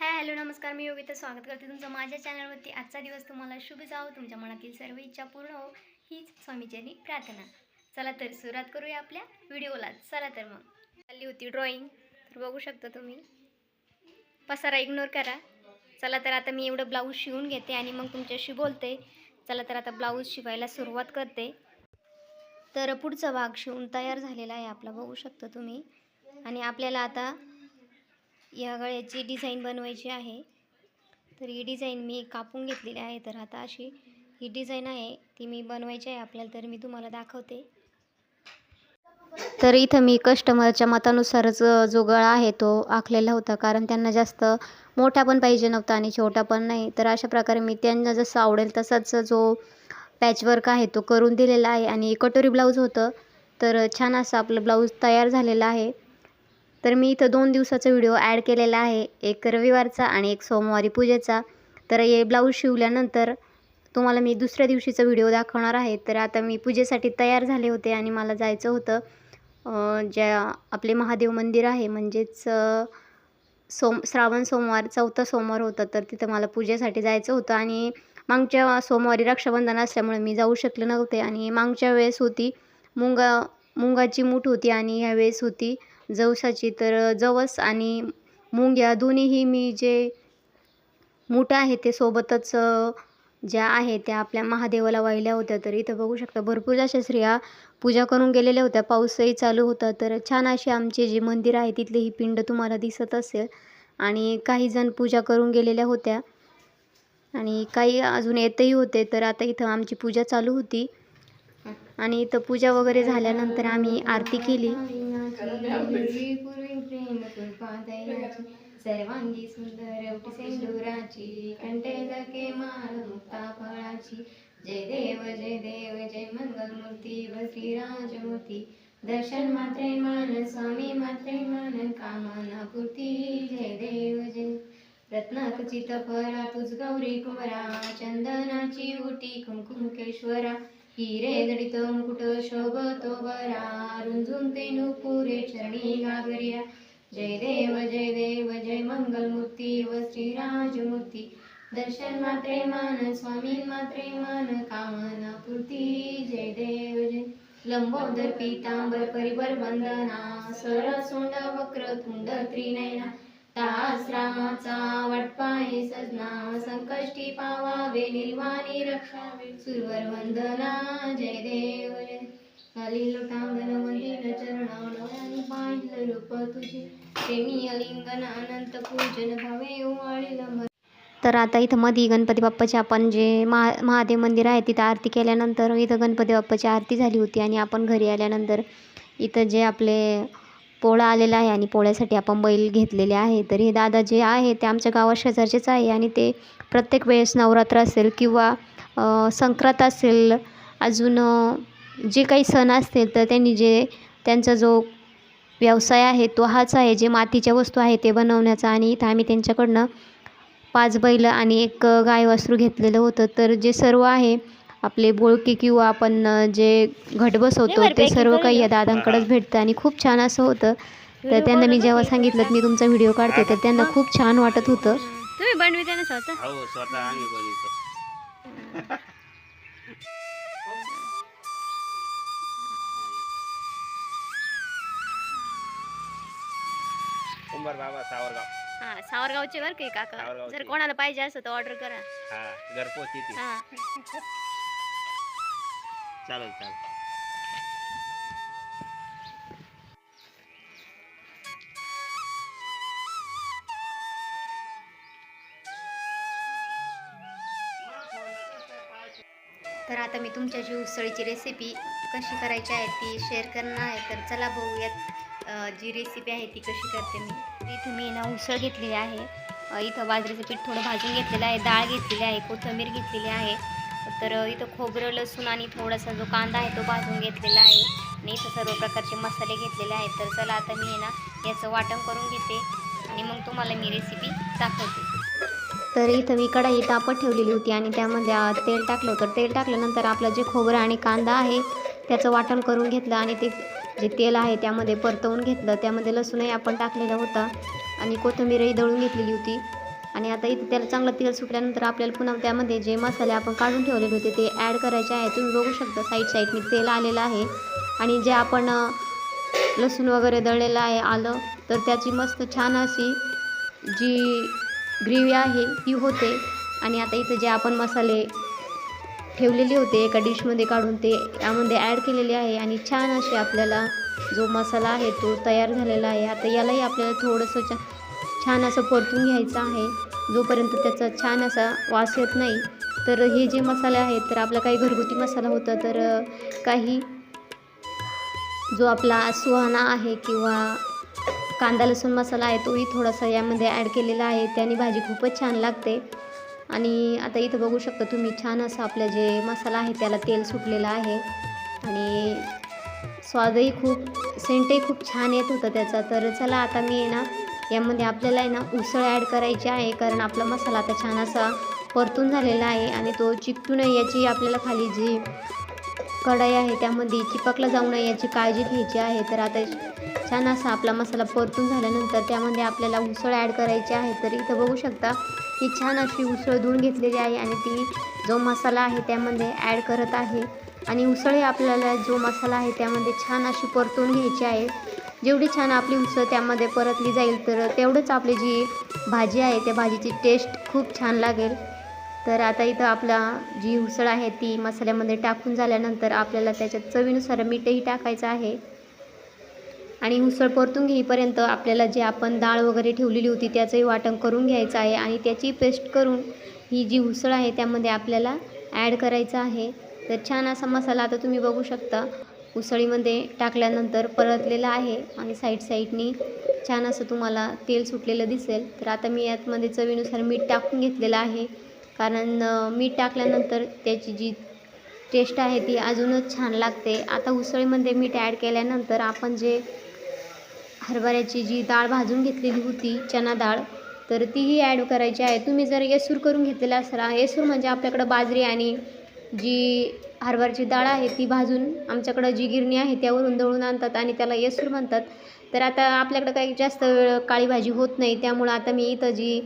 Hi hello नमस्कार. मी योगिता स्वागत करते तुमचं माझ्या चॅनलवरती. आजचा दिवस तुम्हाला शुभ जावो. तुमच्या मनातील सर्व इच्छा पूर्ण हो हीच स्वामीचरणी प्रार्थना. चला तर सुरुवात करूया आपल्या व्हिडिओला. चला तर मग. चालली होती ड्रॉइंग तर बघू शकता तुम्ही. पसारा इग्नोर करा. चला तर आता मी एवढं ब्लाऊज शिवून घेते आणि मग तुमच्याशी बोलते. चला तर आता ब्लाऊज शिवायला सुरुवात करते. तर पुढचा भाग शिवून तयार झालेला आहे आपला. बघू शकता तुम्ही. आणि आपल्याला आता या गळ्याची डिझाईन बनवायची आहे. तर ही डिझाईन मी कापून घेतलेली आहे. तर आता अशी ही डिझाईन आहे ती मी बनवायची आहे आपल्याला तर मी तुम्हाला दाखवते. तर इथं मी कस्टमरच्या मतानुसारच जो गळा आहे तो आखलेला होता कारण त्यांना जास्त मोठा पण पाहिजे नव्हता आणि छोटा पण नाही. तर अशा प्रकारे मी त्यांना जसं आवडेल तसाच जो पॅचवर्क आहे तो करून दिलेला आहे. आणि कटोरी ब्लाऊज होतं तर छान असं आपलं ब्लाऊज तयार झालेलं आहे. तर मी इथं दोन दिवसाचा व्हिडिओ ॲड केलेला आहे. एक रविवारचा आणि एक सोमवारी पूजेचा. तर हे ब्लाऊज शिवल्यानंतर तुम्हाला मी दुसऱ्या दिवशीचा व्हिडिओ दाखवणार आहे. तर आता मी पूजेसाठी तयार झाले होते आणि मला जायचं होतं. ज्या आपले महादेव मंदिर आहे म्हणजेच सोम श्रावण सोमवार चौथा सोमवार होता तर तिथं मला पूजेसाठी जायचं होतं. आणि मागच्या सोमवारी रक्षाबंधन असल्यामुळे मी जाऊ शकले नव्हते. आणि मागच्या वेळेस होती मुंगा मुंगाची मूठ होती आणि ह्या वेळेस होती जवसाची तर जवस आणि मूग या दोन्हीही मी जे मुठं आहे ते सोबतच ज्या आहे त्या आपल्या महादेवाला वाहिल्या होत्या. तर इथं बघू शकता भरपूर अशा स्त्रिया पूजा करून गेलेल्या होत्या. पाऊसही चालू होता. तर छान अशी आमचे जे मंदिर आहे तिथले ही पिंड तुम्हाला दिसत असेल. आणि काही जण पूजा करून गेलेल्या होत्या. आणि काही अजून येतही होते तर आता इथं आमची पूजा चालू होती. आणि इथं पूजा वगैरे झाल्यानंतर आम्ही आरती केली. सर्वांगी सुंदर सेंदुराची. कंठे लके माळ मुक्ता फळाची. जय देव जय देव जय मंगलमूर्ती व श्रीराजमूर्ती दर्शन मात्रे मान स्वामी मात्रे मान कामना पूर्ती. जय देव जय. रत्नाखचित फरा तुझ गौरी कुमरा चंदनाची उटी कुंकुमकेश्वरा हिरे जडित मुकुट शोभतो वरा रुंजून ते नुपुरे चरणी गागरिया. जय देव जय देव जय मंगलमूर्ती व श्रीराजमूर्ती. दर्शन मात्रे मान स्वामी मात्रे मान कामना पूर्ती. जय देव जय. लंबोदर पीतांबर परिबर वंदना सर सोंड वक्र तुंड त्रिनयना. तास रामाचा सजना संकष्टी पावावे निर्वाणी रक्षावे. सुरवर वंदना जय देव खाली लोटांगण मंदिर चरणावळ्यानी पाहिलं रूप तुझे. प्रेमी अलिंगन अनंत पूजन भावे ओवाळीला तर आता इथं मधी गणपती बाप्पाचे आपण जे महा महादेव मंदिर आहे तिथं आरती केल्यानंतर इथं गणपती बाप्पाची आरती झाली होती आणि आपण घरी आल्यानंतर इथं जे आपले पोळा आलेला आहे आणि पोळ्यासाठी आपण बैल घेतलेले आहे. तर हे दादा जे आहे ते आमच्या गावा शेजारचेच आहे आणि ते प्रत्येक वेळेस नवरात्र असेल किंवा संक्रांत असेल अजून जे काही सण असतील तर त्यांनी जे त्यांचा जो व्यवसाय आहे तो हाच आहे. जे मातीच्या वस्तू आहे ते बनवण्याचा आणि इथं आम्ही त्यांच्याकडनं पाच बैल आणि एक गाय वासरू घेतलेलं होतं. तर जे सर्व आहे आपले बोळके किंवा आपण जे घट बसवतो ते सर्व काही या दादांकडेच भेटतं आणि खूप छान असं होतं. तर त्यांना मी जेव्हा सांगितलं की मी तुमचा व्हिडिओ काढते तर त्यांना खूप छान वाटत होतं. तुम्ही बनविते ना स्वतः? हो स्वतः आम्ही बनवतो. कुंभार बाबा सावरगाव. हा सावरगावचे बरं काही काका. सावरगावचे. जर कोणाला पाहिजे असं तर ऑर्डर करा. हा घरपोच येते हा. चालेल चालेल. तर आता मी तुमच्याशी उसळीची रेसिपी कशी करायची आहे ती शेअर करणार आहे. तर चला बघूयात जी रेसिपी आहे ती कशी करते मी. इथं मी ना उसळ घेतलेली आहे. इथं बाजरीचं पीठ थोडं भाजून घेतलेलं आहे. डाळ घेतलेली आहे. कोथिंबीर घेतलेली आहे. तर इथं खोबरं लसूण आणि थोडासा जो कांदा आहे तो भाजून घेतलेला आहे. आणि इथं सर्व प्रकारचे मसाले घेतलेले आहेत. तर चला आता मी आहे ना याचं वाटण करून घेते आणि मग तुम्हाला मी रेसिपी दाखवते. तर इथं मी कढाई तापत ठेवलेली होती आणि त्यामध्ये तेल टाकलं होतं. तेल टाकल्यानंतर आपलं जे खोबरं आणि कांदा आहे त्याचं वाटण करून घेतलं आणि ते जे तेल आहे त्यामध्ये परतवून घेतलं. त्यामध्ये लसूणही आपण टाकलेला होता आणि कोथिंबीरही दळून घेतलेली होती. आणि आता इथे त्याला चांगलं तेल सुटल्यानंतर आपल्याला पुन्हा त्यामध्ये जे मसाले आपण काढून ठेवलेले होते ते ॲड करायचे आहे. तुम्ही बघू शकता साईड साईडने तेल आलेलं आहे. आणि जे आपण लसूण वगैरे दळलेलं आहे आलं तर त्याची मस्त छान अशी जी ग्रेव्ही आहे ती होते. आणि आता इथं जे आपण मसाले ठेवलेले होते एका डिशमध्ये काढून ते यामध्ये ॲड केलेले आहे. आणि छान असे आपल्याला जो मसाला आहे तो तयार झालेला आहे. आता यालाही आपल्याला थोडंसं छान असं परतून घ्यायचं आहे. जोपर्यंत त्याचा छान असा वास येत नाही तर हे जे मसाले आहेत तर आपला काही घरगुती मसाला होता तर काही जो आपला सुहाणा आहे किंवा कांदा लसूण मसाला आहे तोही थोडासा यामध्ये ॲड केलेला आहे. त्याने भाजी खूपच छान लागते. आणि आता इथं बघू शकता तुम्ही छान असं आपलं जे मसाला आहे त्याला तेल सुटलेलं आहे. आणि स्वादही खूप सेंटही खूप छान येत होता त्याचा. तर चला आता मी ना यामध्ये आपल्याला आहे ना उसळ ॲड करायची आहे कारण आपला मसाला आता छान असा परतून झालेला आहे आणि तो चिकटू नये याची आपल्याला खाली जी कढाई आहे त्यामध्ये चिपकला जाऊ नये याची काळजी घ्यायची आहे. तर आता छान असा आपला मसाला परतून झाल्यानंतर त्यामध्ये आपल्याला उसळ ॲड करायची आहे. तर इथं बघू शकता की छान अशी उसळ धुवून घेतलेली आहे आणि ती जो मसाला आहे त्यामध्ये ॲड करत आहे. आणि उसळ आपल्याला जो मसाला आहे त्यामध्ये छान अशी परतून घ्यायची आहे. जेवढी छान आपली उसळ त्यामध्ये परतली जाईल तर तेवढंच आपली जी भाजी आहे त्या भाजीची टेस्ट खूप छान लागेल. तर आता इथं आपला जी उसळ आहे ती मसाल्यामध्ये टाकून झाल्यानंतर आपल्याला त्याच्यात चवीनुसार मीठही टाकायचं आहे. आणि उसळ परतून घेईपर्यंत आपल्याला जे आपण डाळ वगैरे ठेवलेली होती त्याचंही वाटण करून घ्यायचं आहे आणि त्याची पेस्ट करून ही जी उसळ आहे त्यामध्ये आपल्याला ॲड करायचं आहे. तर छान असा मसाला आता तुम्ही बघू शकता. उसळीमध्ये टाकल्यानंतर परतलेलं आहे आणि साईड साईडनी छान असं तुम्हाला तेल सुटलेलं दिसेल. तर आता मी यातमध्ये चवीनुसार मीठ टाकून घेतलेलं आहे. कारण मीठ टाकल्यानंतर त्याची जी टेस्ट आहे ती अजूनच छान लागते. आता उसळीमध्ये मीठ ॲड केल्यानंतर आपण जे हरभऱ्याची जी डाळ भाजून घेतलेली होती चना डाळ तर तीही ॲड करायची आहे. तुम्ही जर येसूर करून घेतलेला असाल येसूर म्हणजे आपल्याकडं बाजरी आणि जी हरभऱ्याची डाळ आहे ती भाजून आमच्याकडं जी गिरणी आहे त्यावरून दळून आणतात आणि त्याला येसूर म्हणतात. तर आता आपल्याकडं काही जास्त वेळ काळी भाजी होत नाही त्यामुळं आता मी इथं जी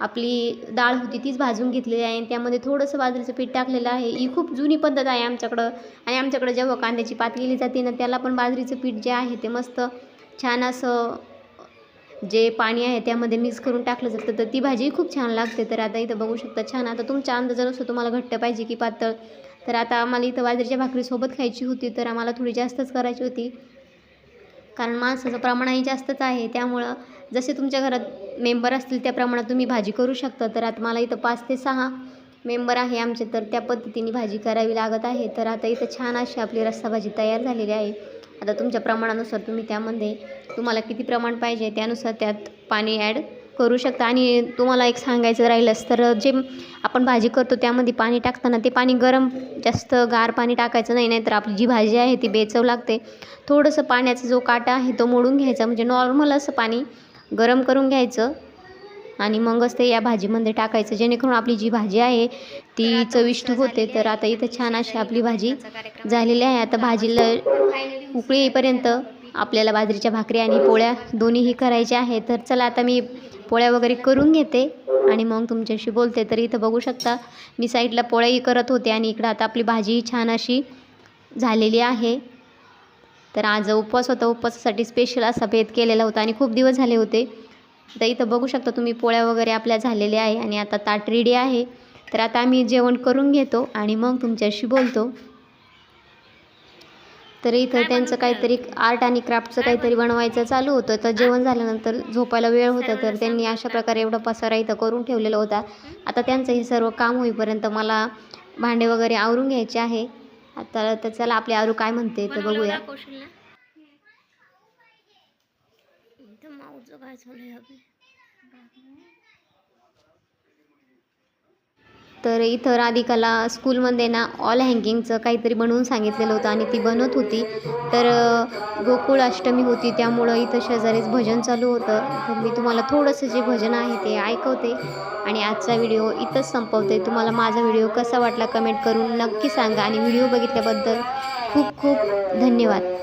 आपली डाळ होती तीच भाजून घेतलेली आहे आणि त्यामध्ये थोडंसं बाजरीचं पीठ टाकलेलं आहे. ही खूप जुनी पद्धत आहे आमच्याकडं आणि आमच्याकडं जेव्हा कांद्याची पात केली जाते ना त्याला पण बाजरीचं पीठ जे आहे ते मस्त छान असं जे पाणी आहे त्यामध्ये मिक्स करून टाकलं जातं. तर ती भाजी खूप छान लागते. तर आता इथं बघू शकता छान आता तुमच्या अंदाजानुसार तुम्हाला घट्ट पाहिजे की पातळ. तर आता आम्हाला इथं बाजरीच्या भाकरीसोबत खायची होती तर आम्हाला थोडी जास्तच करायची होती. कारण माणसाचं प्रमाणही जास्तच आहे. त्यामुळं जसे तुमच्या घरात मेंबर असतील त्या प्रमाणात तुम्ही भाजी करू शकता. तर आता मला इथं पाच ते सहा मेंबर आहे आमचे तर त्या पद्धतीने भाजी करावी लागत आहे. तर आता इथं छान अशी आपली रस्सा भाजी तयार झालेली आहे. आता तुमच्या प्रमाणानुसार तुम्ही त्यामध्ये तुम्हाला किती प्रमाण पाहिजे त्यानुसार त्यात पाणी ॲड करू शकता. आणि तुम्हाला एक सांगायचं राहिलंच तर जे आपण भाजी करतो त्यामध्ये पाणी टाकताना ते पाणी गरम जास्त गार पाणी टाकायचं नाही नाहीतर आपली जी भाजी आहे ती बेचव लागते. थोडंसं पाण्याचा जो काटा आहे तो मोडून घ्यायचा म्हणजे नॉर्मल असं पाणी गरम करून घ्यायचं. आणि मगच ते या भाजीमध्ये टाकायचं. जेणेकरून आपली जी भाजी आहे ती चविष्ट होते. तर आता इथं छान अशी आपली भाजी झालेली आहे. आता भाजीला उकळी येईपर्यंत आपल्याला बाजरीच्या भाकरी आणि पोळ्या दोन्हीही करायच्या आहे तर चला आता मी पोळ्या वगैरे करून घेते आणि मग तुमच्याशी बोलते. तर इथं बघू शकता मी साईडला पोळ्याही करत होते आणि इकडं आता आपली भाजी छान अशी झालेली आहे. तर आज उपवास होता. उपवासासाठी स्पेशल असा भेद केलेला होता आणि खूप दिवस झाले होते. तर इथं बघू शकता तुम्ही पोळ्या वगैरे आपल्या झालेल्या आहे आणि आता ताट रेडी आहे. तर आता आम्ही जेवण करून घेतो आणि मग तुमच्याशी बोलतो. तर इथं त्यांचं काहीतरी आर्ट आणि क्राफ्टचं काहीतरी बनवायचं चालू होतं. तर जेवण झाल्यानंतर झोपायला वेळ होता तर त्यांनी अशा प्रकारे एवढा पसारा इथं करून ठेवलेला होता. आता त्यांचं हे सर्व काम होईपर्यंत मला भांडे वगैरे आवरून घ्यायचे आहे. आता तर चला आपले आरू काय म्हणते तर बघूया. तर इथं राधिकाला स्कूलमध्ये ना ऑल हँगिंगचं काहीतरी बनवून सांगितलेलं होतं आणि ती बनवत होती. तर गोकुळ अष्टमी होती त्यामुळं इथं शेजारीच भजन चालू होतं. तर मी तुम्हाला थोडंसं जे भजन आहे ते ऐकवते आणि आजचा व्हिडिओ इथंच संपवते. तुम्हाला माझा व्हिडिओ कसा वाटला कमेंट करून नक्की सांगा आणि व्हिडिओ बघितल्याबद्दल खूप खूप धन्यवाद.